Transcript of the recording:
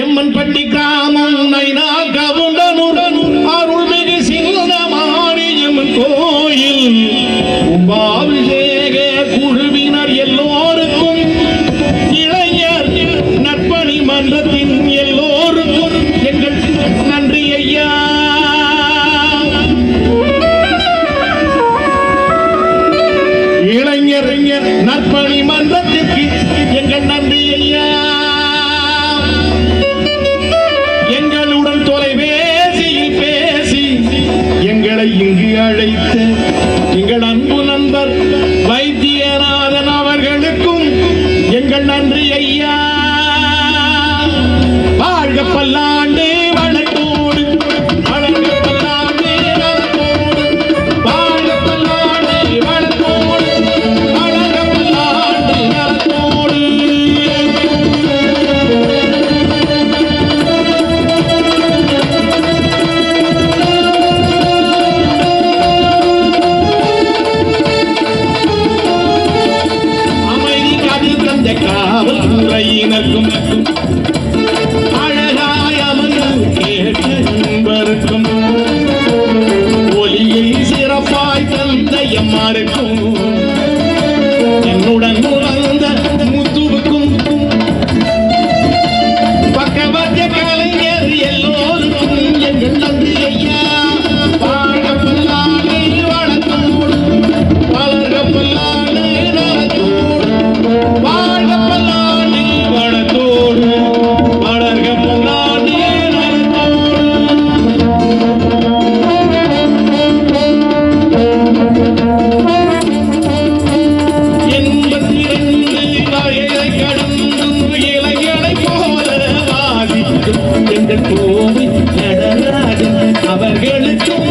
எம்மன் பட்டி கிராமம் நைனா கவுண்டனூர் அருள்மிகு சிங்கமாரியம்மன் கோயில். கும்பாபிஷேக குழுவினர் எல்லோருக்கும் இளைஞர் நற்பணி மன்றத்தின் எல்லோருக்கும் எங்கள் நன்றி ஐயா. இளைஞர் நற்பணி மன்றத்திற்கு எங்கள் நன்றி எங்கள் அன்பு காவல்துறையினருக்கும் எங்கள் கோவில் நடராஜன் அவர்களுக்கும்